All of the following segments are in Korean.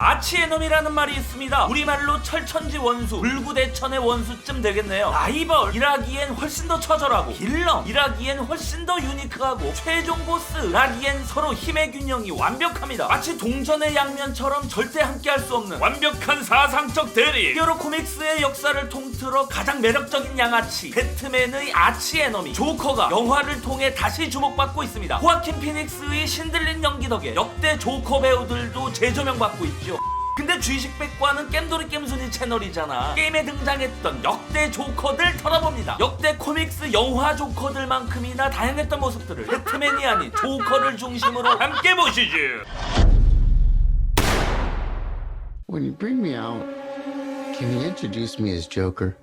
아치에놈이라는 말이 있습니다. 우리말로 철천지 원수, 불구대천의 원수쯤 되겠네요. 라이벌이라기엔 훨씬 더 처절하고 빌런이라기엔 훨씬 더 유니크하고 최종 보스라기엔 서로 힘의 균형이 완벽합니다. 마치 동전의 양면처럼 절대 함께할 수 없는 완벽한 사상적 대리. 히어로 코믹스의 역사를 통틀어 가장 매력적인 양아치 배트맨의 아치에너미 조커가 영화를 통해 다시 주목받고 있습니다. 호아킨 피닉스의 신들린 연기 덕에 역대 조커 배우들도 재조명받고 있죠. 근데 주식백과는 겜돌이 겜순이 채널이잖아. 게임에 등장했던 역대 조커들 털어봅니다. 역대 코믹스 영화 조커들만큼이나 다양했던 모습들을 배트맨이 아닌 조커를 중심으로 함께 보시죠. When you bring me out, can you introduce me as Joker?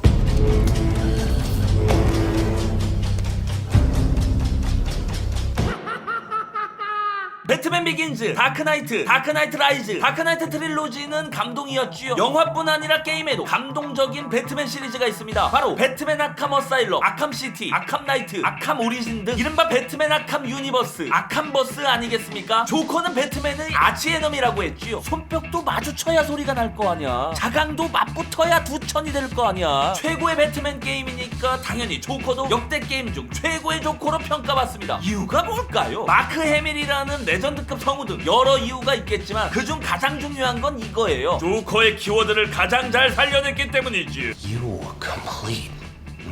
배트맨 비긴즈, 다크나이트, 다크나이트 라이즈, 다크나이트 트릴로지는 감동이었지요. 영화뿐 아니라 게임에도 감동적인 배트맨 시리즈가 있습니다. 바로 배트맨 아캄 어사일럼, 아캄 시티, 아캄 나이트, 아캄 오리진 등 이른바 배트맨 아캄 유니버스, 아캄 버스 아니겠습니까? 조커는 배트맨의 아치에너미라고 했지요. 손뼉도 마주쳐야 소리가 날 거 아니야. 자강도 맞붙어야 두천이 될 거 아니야. 최고의 배트맨 게임이니까 당연히 조커도 역대 게임 중 최고의 조커로 평가받습니다. 이유가 뭘까요? 마크 해밀이라는 레전드 급 성우 등 여러 이유가 있겠지만 그중 가장 중요한 건 이거예요. 조커의 키워드를 가장 잘 살려냈기 때문이지. You complete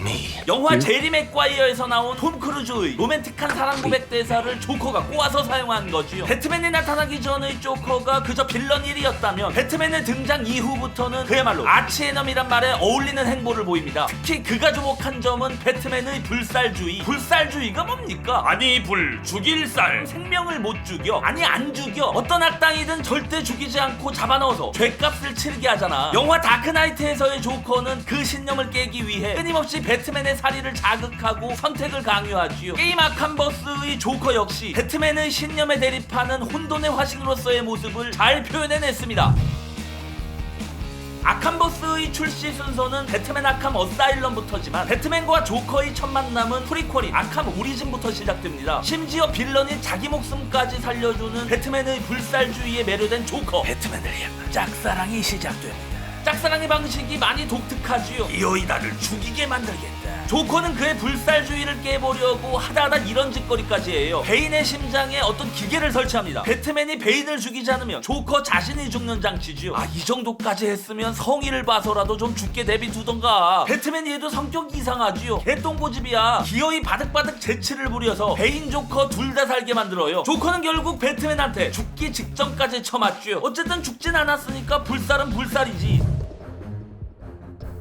me. 영화 제리 맥과이어에서 나온 톰 크루즈의 로맨틱한 사랑 고백 대사를 조커가 꼬아서 사용한 거지요. 배트맨이 나타나기 전의 조커가 그저 빌런 일이었다면 배트맨의 등장 이후부터는 그야말로 아치에넘이란 말에 어울리는 행보를 보입니다. 특히 그가 주목한 점은 배트맨의 불살주의. 불살주의가 뭡니까? 아니 불 죽일 살 생명을 못 죽여 아니 안 죽여 어떤 악당이든 절대 죽이지 않고 잡아넣어서 죄값을 치르게 하잖아. 영화 다크나이트에서의 조커는 그 신념을 깨기 위해 끊임없이 배 트맨의 사리를 자극하고 선택을 강요하지요. 게임 아캄버스의 조커 역시 배트맨의 신념에 대립하는 혼돈의 화신으로서의 모습을 잘 표현해냈습니다. 아캄 버스의 출시 순서는 배트맨 아캄 어사일럼부터지만 배트맨과 조커의 첫 만남은 프리퀄이 아캄 오리진부터 시작됩니다. 심지어 빌런인 자기 목숨까지 살려주는 배트맨의 불살주의에 매료된 조커 배트맨을 향한 짝사랑이 시작됩니다. 짝사랑의 방식이 많이 독특하지요. 이어이 나를 죽이게 만들겠다. 조커는 그의 불살주의를 깨보려고 하다하다 이런 짓거리까지 해요. 베인의 심장에 어떤 기계를 설치합니다. 배트맨이 베인을 죽이지 않으면 조커 자신이 죽는 장치지요. 아, 이 정도까지 했으면 성의를 봐서라도 좀 죽게 내비두던가. 배트맨이 해도 성격 이상하지요. 개똥고집이야. 기어이 바득바득 재치를 부려서 베인 조커 둘 다 살게 만들어요. 조커는 결국 배트맨한테 죽기 직전까지 쳐맞죠. 어쨌든 죽진 않았으니까 불살은 불살이지.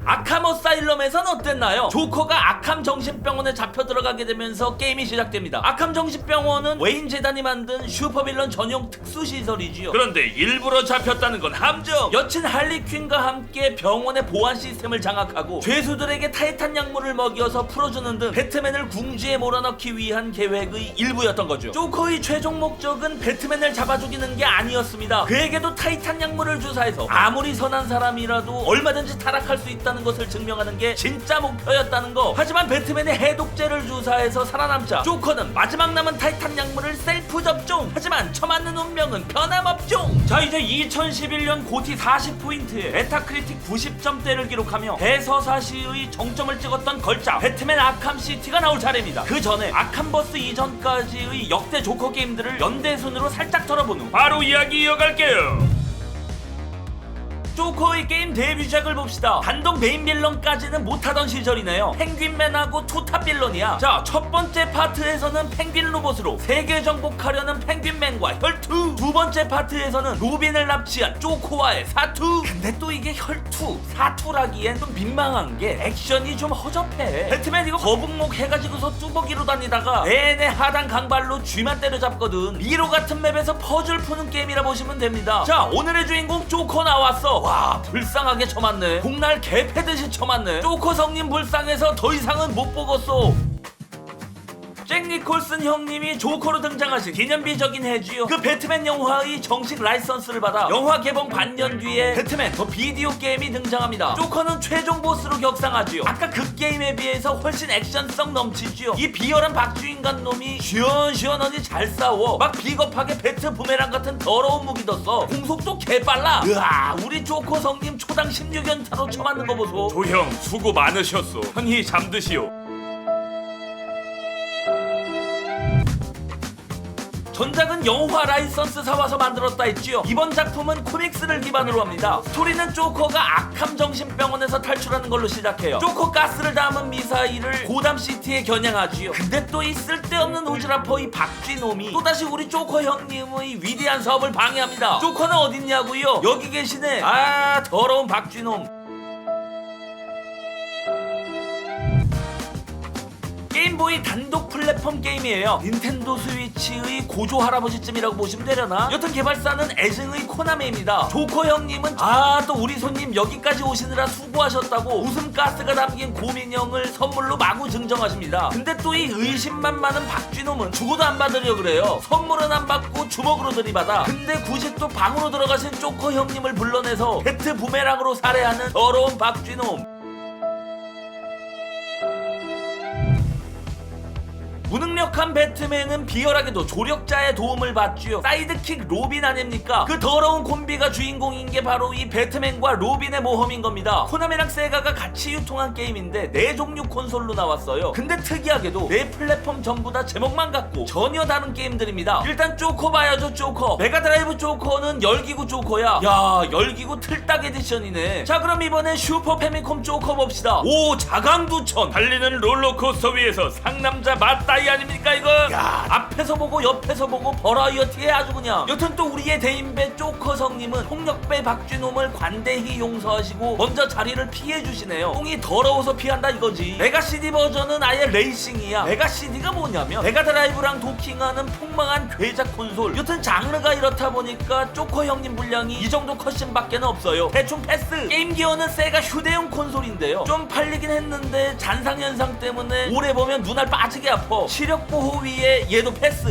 아캄 어사일럼에선 어땠나요? 조커가 아캄 정신병원에 잡혀 들어가게 되면서 게임이 시작됩니다. 아캄 정신병원은 웨인 재단이 만든 슈퍼빌런 전용 특수 시설이지요. 그런데 일부러 잡혔다는 건 함정. 여친 할리 퀸과 함께 병원의 보안 시스템을 장악하고 죄수들에게 타이탄 약물을 먹여서 풀어주는 등 배트맨을 궁지에 몰아넣기 위한 계획의 일부였던 거죠. 조커의 최종 목적은 배트맨을 잡아 죽이는 게 아니었습니다. 그에게도 타이탄 약물을 주사해서 아무리 선한 사람이라도 얼마든지 타락할 수 있다 는 것을 증명하는 게 진짜 목표였다는 거. 하지만 배트맨의 해독제를 주사해서 살아남자 조커는 마지막 남은 타이탄 약물을 셀프 접종. 하지만 처맞는 운명은 변함없죠. 자 이제 2011년 고티 40포인트에 메타크리틱 90점대를 기록하며 대서사시의 정점을 찍었던 걸작 배트맨 아캄 시티가 나올 차례입니다. 그 전에 아캄버스 이전까지의 역대 조커 게임들을 연대순으로 살짝 털어본 후 바로 이야기 이어갈게요. 조커의 게임 데뷔작을 봅시다. 단독 메인 빌런까지는 못하던 시절이네요. 펭귄맨하고 투탑 빌런이야. 자, 첫 번째 파트에서는 펭귄 로봇으로 세계 정복하려는 펭귄맨과 혈투. 두 번째 파트에서는 로빈을 납치한 조커와의 사투. 근데 또 이게 혈투, 사투라기엔 좀 민망한 게 액션이 좀 허접해. 배트맨 이거 거북목 해가지고서 뚜벅이로 다니다가 내내 하단 강발로 쥐만 때려잡거든. 미로 같은 맵에서 퍼즐 푸는 게임이라 보시면 됩니다. 자, 오늘의 주인공 조커 나왔어. 와, 불쌍하게 쳐맞네. 복날 개 패듯이 쳐맞네. 조커 성님 불쌍해서 더 이상은 못 보겠어. 잭 니콜슨 형님이 조커로 등장하신 기념비적인 해지요. 그 배트맨 영화의 정식 라이선스를 받아 영화 개봉 반년 뒤에 배트맨 더 비디오 게임이 등장합니다. 조커는 최종 보스로 격상하지요. 아까 그 게임에 비해서 훨씬 액션성 넘치지요. 이 비열한 박주인간 놈이 시원시원하니 잘 싸워. 막 비겁하게 배트 부메랑 같은 더러운 무기도 써. 공속도 개빨라. 으아, 우리 조커 성님 초당 16연타로 쳐맞는 거 보소. 조형 수고 많으셨소. 형이 잠드시오. 전작은 영화 라이선스 사와서 만들었다 했지요. 이번 작품은 코믹스를 기반으로 합니다. 스토리는 조커가 아캄 정신병원에서 탈출하는 걸로 시작해요. 조커 가스를 담은 미사일을 고담 시티에 겨냥하지요. 근데 또 이 쓸데없는 오지라퍼 이 박쥐놈이 또다시 우리 조커 형님의 위대한 사업을 방해합니다. 조커는 어딨냐고요? 여기 계시네. 아 더러운 박쥐놈. 게임보이 단독 플랫폼 게임이에요. 닌텐도 스위치의 고조 할아버지쯤이라고 보시면 되려나? 여튼 개발사는 애증의 코나미입니다. 조커 형님은 아 또 우리 손님 여기까지 오시느라 수고하셨다고 웃음 가스가 담긴 고민형을 선물로 마구 증정하십니다. 근데 또 이 의심만 많은 박쥐놈은 주고도 안 받으려 그래요. 선물은 안 받고 주먹으로 들이받아. 근데 굳이 또 방으로 들어가신 조커 형님을 불러내서 배트 부메랑으로 살해하는 더러운 박쥐놈. 무능력한 배트맨은 비열하게도 조력자의 도움을 받지요. 사이드킥 로빈 아닙니까? 그 더러운 콤비가 주인공인 게 바로 이 배트맨과 로빈의 모험인 겁니다. 코나미랑 세가가 같이 유통한 게임인데 네 종류 콘솔로 나왔어요. 근데 특이하게도 네 플랫폼 전부 다 제목만 같고 전혀 다른 게임들입니다. 일단 쪼커 봐야죠 쪼커. 메가드라이브 쪼커는 열기구 쪼커야. 야 열기구 틀딱 에디션이네. 자 그럼 이번엔 슈퍼 패미콤 쪼커 봅시다. 오 자강두천. 달리는 롤러코스터 위에서 상남자 맞다이 아닙니까 이거? 야. 앞에서 보고 옆에서 보고 버라이어티에 아주 그냥. 여튼 또 우리의 대인배 쪼커 성님은 폭력배 박쥐놈을 관대히 용서하시고 먼저 자리를 피해 주시네요. 똥이 더러워서 피한다 이거지. 메가 CD 버전은 아예 레이싱이야. 메가 CD가 뭐냐면 메가 드라이브랑 도킹하는 폭망한 괴작 콘솔. 여튼 장르가 이렇다 보니까 쪼커 형님 분량이 이 정도 컷신밖에 없어요. 대충 패스. 게임 기어는 세가 휴대용 콘솔인데요. 좀 팔리긴 했는데 잔상 현상 때문에 오래 보면 눈알 빠지게 아파. 시력 보호 위에 얘도 패스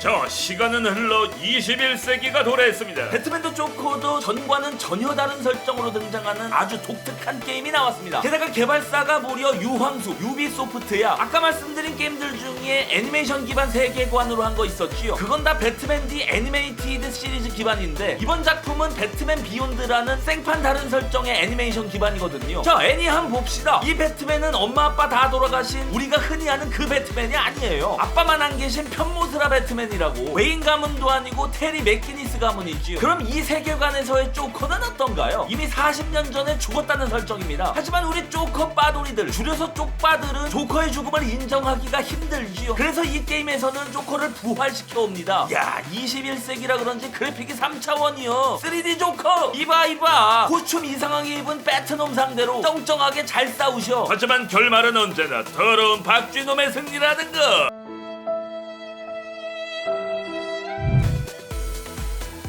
저 시간은 흘러 21세기가 도래했습니다. 배트맨도 조커도 전과는 전혀 다른 설정으로 등장하는 아주 독특한 게임이 나왔습니다. 게다가 개발사가 무려 유황수, 유비소프트야. 아까 말씀드린 게임들 중에 애니메이션 기반 세계관으로 한 거 있었지요. 그건 다 배트맨 디 애니메이티드 시리즈 기반인데 이번 작품은 배트맨 비욘드라는 생판 다른 설정의 애니메이션 기반이거든요. 자, 애니 한번 봅시다. 이 배트맨은 엄마 아빠 다 돌아가신 우리가 흔히 아는 그 배트맨이 아니에요. 아빠만 안 계신 편모스라 배트맨 이라고. 웨인 가문도 아니고 테리 맥기니스 가문이지요. 그럼 이 세계관에서의 조커는 어떤가요? 이미 40년 전에 죽었다는 설정입니다. 하지만 우리 조커 빠돌이들 줄여서 쪽빠들은 조커의 죽음을 인정하기가 힘들지요. 그래서 이 게임에서는 조커를 부활시켜 옵니다. 야 21세기라 그런지 그래픽이 3차원이요. 3D 조커 이봐 이봐 코춤 이상하게 입은 배트놈 상대로 쩡쩡하게 잘 싸우셔. 하지만 결말은 언제나 더러운 박쥐놈의 승리라는 거.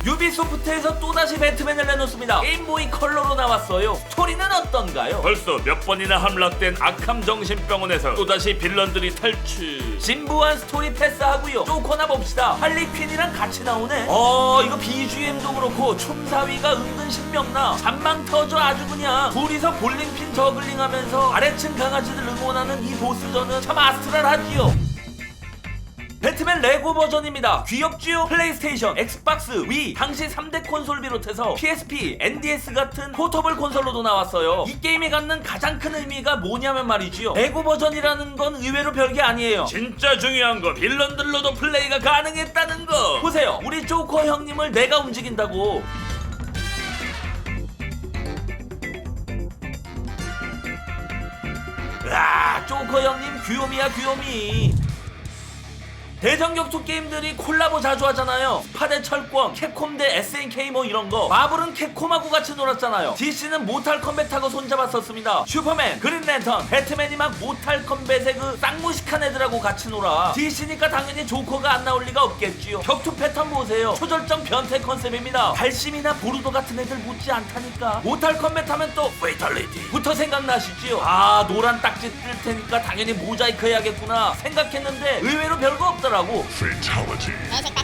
유비소프트에서 또다시 배트맨을 내놓습니다. 게임보이 컬러로 나왔어요. 스토리는 어떤가요? 벌써 몇 번이나 함락된 아캄 정신병원에서 또다시 빌런들이 탈출. 진부한 스토리 패스하고요. 조커나 봅시다. 할리 퀸이랑 같이 나오네. 어, 이거 BGM도 그렇고 춤사위가 은근 신명나. 잔망 터져 아주 그냥. 둘이서 볼링핀 저글링하면서 아래층 강아지들 응원하는 이 보스전은 참 아스트랄하지요. 배트맨 레고 버전입니다. 귀엽지요? 플레이스테이션, 엑스박스, 위, 당시 3대 콘솔 비롯해서 PSP, NDS 같은 포터블 콘솔로도 나왔어요. 이 게임이 갖는 가장 큰 의미가 뭐냐면 말이지요. 레고 버전이라는 건 의외로 별게 아니에요. 진짜 중요한 건 빌런들로도 플레이가 가능했다는 거. 보세요. 우리 조커 형님을 내가 움직인다고. 아, 조커 형님 귀요미야 귀요미. 대전 격투 게임들이 콜라보 자주 하잖아요. 스파 대 철권, 캡콤 대 SNK 뭐 이런 거. 마블은 캡콤하고 같이 놀았잖아요. DC는 모탈 컴뱃하고 손잡았었습니다. 슈퍼맨, 그린 랜턴, 배트맨이 막 모탈 컴뱃의 그 쌍무식한 애들하고 같이 놀아. DC니까 당연히 조커가 안 나올 리가 없겠지요. 격투 패턴 보세요. 초절정 변태 컨셉입니다. 달심이나 보루도 같은 애들 묻지 않다니까. 모탈 컴뱃 하면 또 페이탈리티부터 생각나시지요. 아 노란 딱지 뜰 테니까 당연히 모자이크 해야겠구나 생각했는데 의외로 별거 없더라 하더라고. Fatality.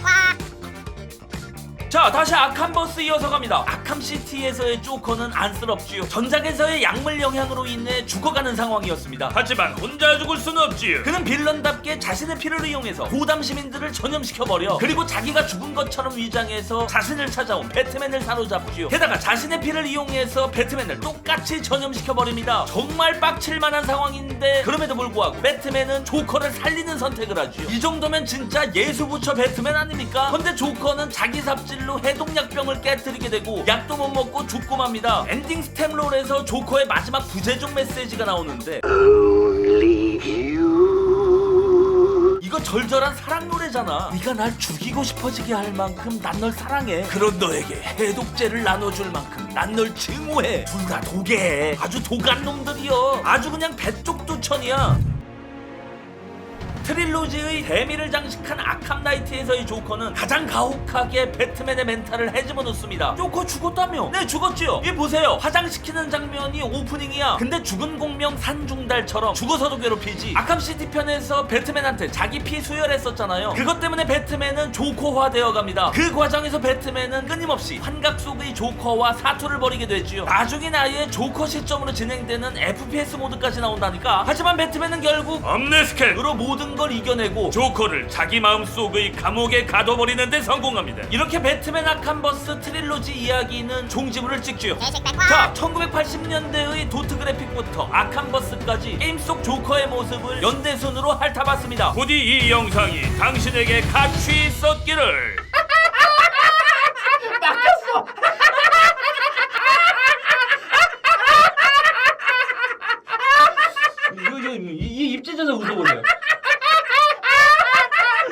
자 다시 아캄버스 이어서 갑니다. 아캄시티에서의 조커는 안쓰럽지요. 전작에서의 약물 영향으로 인해 죽어가는 상황이었습니다. 하지만 혼자 죽을 수는 없지요. 그는 빌런답게 자신의 피를 이용해서 고담 시민들을 전염시켜버려 그리고 자기가 죽은 것처럼 위장해서 자신을 찾아온 배트맨을 사로잡지요. 게다가 자신의 피를 이용해서 배트맨을 똑같이 전염시켜버립니다. 정말 빡칠만한 상황인데 그럼에도 불구하고 배트맨은 조커를 살리는 선택을 하지요. 이 정도면 진짜 예수부처 배트맨 아닙니까? 근데 조커는 자기 삽질로 해독약병을 깨뜨리게 되고 약도 못 먹고 죽고 맙니다 엔딩 스템롤에서 조커의 마지막 부재중 메시지가 나오는데 이거 절절한 사랑 노래잖아. 네가 날 죽이고 싶어지게 할 만큼 난 널 사랑해. 그런 너에게 해독제를 나눠줄 만큼 난 널 증오해. 둘다 독해. 아주 독한 놈들이여. 아주 그냥 배쪽도 천이야. 트릴로지의 대미를 장식한 아캄 나이트에서의 조커는 가장 가혹하게 배트맨의 멘탈을 헤집어 놓습니다. 조커 죽었다며? 네 죽었지요. 이 보세요. 화장시키는 장면이 오프닝이야. 근데 죽은 공명 산중달처럼 죽어서도 괴롭히지. 아캄시티 편에서 배트맨한테 자기 피 수혈했었잖아요. 그것 때문에 배트맨은 조커화 되어갑니다. 그 과정에서 배트맨은 끊임없이 환각 속의 조커와 사투를 벌이게 되지요. 나중에 아예 조커 시점으로 진행되는 FPS 모드까지 나온다니까. 하지만 배트맨은 결국 엄네스캔 으로 모든 걸 이겨내고 조커를 자기 마음속의 감옥에 가둬버리는 데 성공합니다. 이렇게 배트맨 아캄버스 트릴로지 이야기는 종지부를 찍지요. 자, 1980년대의 도트 그래픽부터 아캄버스까지 게임 속 조커의 모습을 연대순으로 핥아봤습니다. 부디 이 영상이 당신에게 가치 있었기를.